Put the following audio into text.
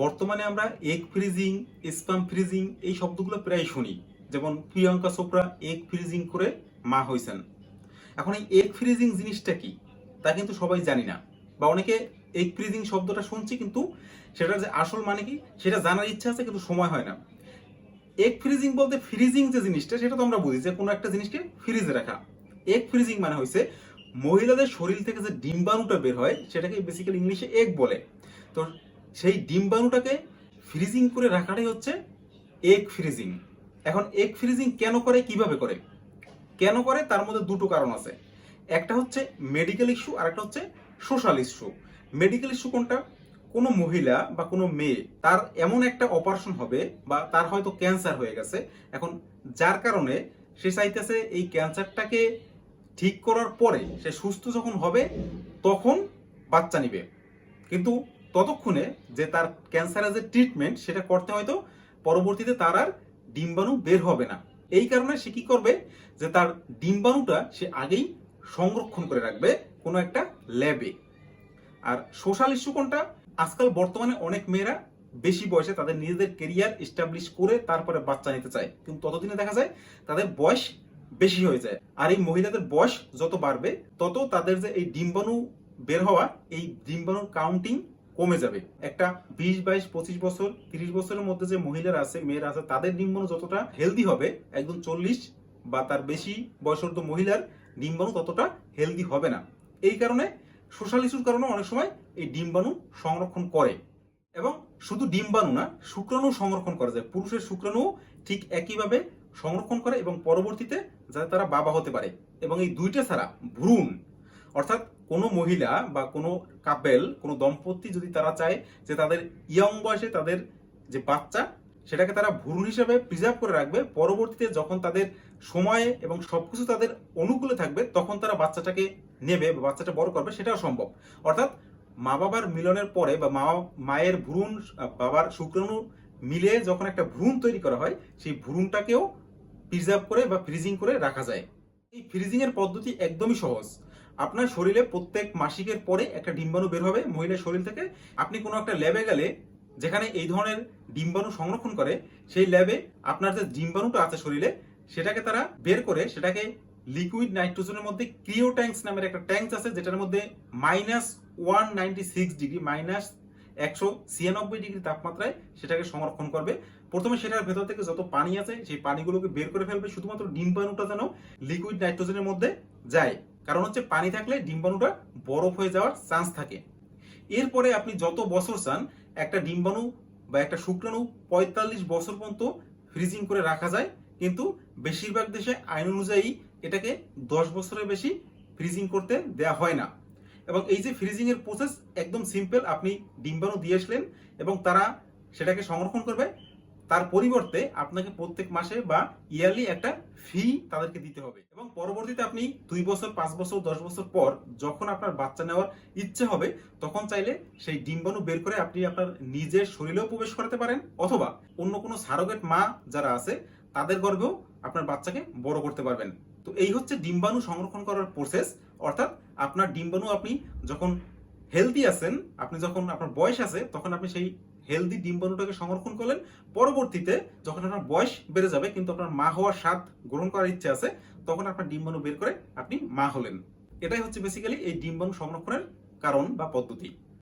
বর্তমানে আমরা egg freezing sperm freezing এই শব্দগুলো প্রায় শুনি। যেমন প্রিয়াঙ্কা চোপড়া এগ ফ্রিজিং করে মা হয়েছেন এখন এই এগ ফ্রিজিং জিনিসটা কি? তা কিন্তু সবাই জানি না। বা অনেকে এগ ফ্রিজিং শব্দটা শুনছি কিন্তু সেটার যে আসল মানে কি, সেটা জানার ইচ্ছা আছে কিন্তু সময় হয় না। এগ ফ্রিজিং বলতে ফ্রিজিং যে জিনিসটা, সেটা তো আমরা বুঝি যে কোনো একটা জিনিসকে ফ্রিজে রাখা। এগ ফ্রিজিং মানে হয়েছে মহিলাদের শরীর থেকে যে ডিম্বাণুটা বের হয়, সেটাকে বেসিক্যালি ইংলিশে এগ বলে। তো সেই ডিম্বাণুটাকে ফ্রিজিং করে রাখাটাই হচ্ছে এগ ফ্রিজিং এখন এগ ফ্রিজিং কেন করে, কীভাবে করে? কেন করে? তার মধ্যে দুটো কারণ আছে। একটা হচ্ছে মেডিকেল ইস্যু আর একটা হচ্ছে সোশ্যাল ইস্যু মেডিকেল ইস্যু কোনটা? কোনো মহিলা বা কোনো মেয়ে, তার এমন একটা অপারেশন হবে বা তার হয়তো ক্যান্সার হয়ে গেছে। এখন যার কারণে সে চাইতেছে এই ক্যান্সারটাকে ঠিক করার পরে সে সুস্থ যখন হবে, তখন বাচ্চা নিবে। কিন্তু ততক্ষণে যে তার ক্যান্সারের যে ট্রিটমেন্ট সেটা করতে হয়তো পরবর্তীতে তার আর ডিম্বাণু বের হবে না। এই কারণে সে কি করবে যে তার ডিম্বাণুটা সে আগেই সংরক্ষণ করে রাখবে কোনো একটা ল্যাবে আর সোশ্যাল ইস্যু কোনটা? আজকাল বর্তমানে অনেক মেয়েরা বেশি বয়সে তাদের নিজেদের কেরিয়ার এস্টাবলিশ করে তারপরে বাচ্চা নিতে চায়। কিন্তু ততদিনে দেখা যায় তাদের বয়স বেশি হয়ে যায়। আর এই মহিলাদের বয়স যত বাড়বে, তত তাদের যে এই ডিম্বাণু বের হওয়া, এই ডিম্বাণুর কাউন্টিং কমে যাবে। একটা বিশ, বাইশ, পঁচিশ বছর, তিরিশ বছরের মধ্যে যে মহিলারা আছে, মেয়েরা আছে, তাদের ডিম্বাণু যতটা হেলদি হবে, একদম চল্লিশ বা তার বেশি বয়সর্ধ মহিলার ডিম্বাণু ততটা হেলদি হবে না। এই কারণে সোশ্যাল ইস্যুর কারণে অনেক সময় এই ডিম্বাণু সংরক্ষণ করে। এবং শুধু ডিম্বাণু না শুক্রাণু সংরক্ষণ করা যায়। পুরুষের শুক্রাণু ঠিক একইভাবে সংরক্ষণ করে এবং পরবর্তীতে যাতে তারা বাবা হতে পারে। এবং এই দুইটা ছাড়া ভ্রূণ, অর্থাৎ কোনো মহিলা বা কোনো কাপেল, কোনো দম্পতি যদি তারা চায় যে তাদের ইয়ং বয়সে তাদের যে বাচ্চা, সেটাকে তারা ভ্রূণ হিসেবে প্রিজার্ভ করে রাখবে। পরবর্তীতে যখন তাদের সময়ে এবং সবকিছু তাদের অনুকূলে থাকবে, তখন তারা বাচ্চাটাকে নেবে বা বাচ্চাটা বড় করবে, সেটাও সম্ভব। অর্থাৎ মা বাবার মিলনের পরে বা মা, মায়ের ভ্রূণ, বাবার শুক্রাণু মিলে যখন একটা ভ্রূণ তৈরি করা হয়, সেই ভ্রূণটাকেও প্রিজার্ভ করে বা ফ্রিজিং করে রাখা যায়। এই ফ্রিজিং এর পদ্ধতি একদমই সহজ। আপনার শরীরে প্রত্যেক মাসিকের পরে একটা ডিম্বাণু বের হবে, মহিলার শরীর থেকে। আপনি কোনো একটা ল্যাবে গেলে যেখানে এই ধরনের ডিম্বাণু সংরক্ষণ করে, সেই ল্যাবে আপনার যে ডিম্বাণুটা আছে শরীরে, সেটাকে তারা বের করে, সেটাকে লিকুইড নাইট্রোজেনের মধ্যে ক্রিও ট্যাঙ্কস নামের একটা ট্যাঙ্ক আছে, যেটার মধ্যে minus one ninety six degree minus একশো ছিয়ানব্বই ডিগ্রি তাপমাত্রায় সেটাকে সংরক্ষণ করবে। প্রথমে সেটার ভেতর থেকে যত পানি আছে, সেই পানিগুলোকে বের করে ফেলবে, শুধুমাত্র ডিম্বাণুটা যেন লিকুইড নাইট্রোজেনের মধ্যে যায়। কারণ হচ্ছে পানি থাকলে ডিম্বাণুটা বরফ হয়ে যাওয়ার চান্স থাকে। এরপরে আপনি যত বছর চান, একটা ডিম্বাণু বা একটা শুক্রাণু পঁয়তাল্লিশ বছর পর্যন্ত ফ্রিজিং করে রাখা যায়, কিন্তু বেশিরভাগ দেশে আইন অনুযায়ী এটাকে দশ বছরের বেশি ফ্রিজিং করতে দেওয়া হয় না। এবং এই যে ফ্রিজিং এর প্রসেস একদম সিম্পল আপনি ডিম্বাণু দিয়ে আসলেন এবং তারা সেটাকে সংরক্ষণ করবে তার পরিবর্তে আপনাকে প্রত্যেক মাসে বা ইয়ারলি একটা ফি তাদেরকে দিতে হবে। এবং পরবর্তীতে আপনি দুই বছর, পাঁচ বছর, দশ বছর পর যখন আপনার বাচ্চা নেওয়ার ইচ্ছে হবে, তখন চাইলে সেই ডিম্বাণু বের করে আপনি আপনার নিজের শরীরেও প্রবেশ করাতে পারেন। অথবা অন্য কোনো সারোগেট মা যারা আছে, তাদের গর্ভেও আপনার বাচ্চাকে বড় করতে পারবেন। তো এই হচ্ছে ডিম্বাণু সংরক্ষণ করার প্রসেস অর্থাৎ আপনার ডিম্বাণু আপনি যখন হেলদি আছেন, আপনি যখন আপনার বয়স আছে, তখন আপনি সেই হেলদি ডিম্বাণুটাকে সংরক্ষণ করলেন। পরবর্তীতে যখন আপনার বয়স বেড়ে যাবে, কিন্তু আপনার মা হওয়ার স্বাদ গ্রহণ করার ইচ্ছে আছে, তখন আপনার ডিম্বাণু বের করে আপনি মা হলেন। এটাই হচ্ছে বেসিক্যালি এই ডিম্বাণু সংরক্ষণের কারণ বা পদ্ধতি।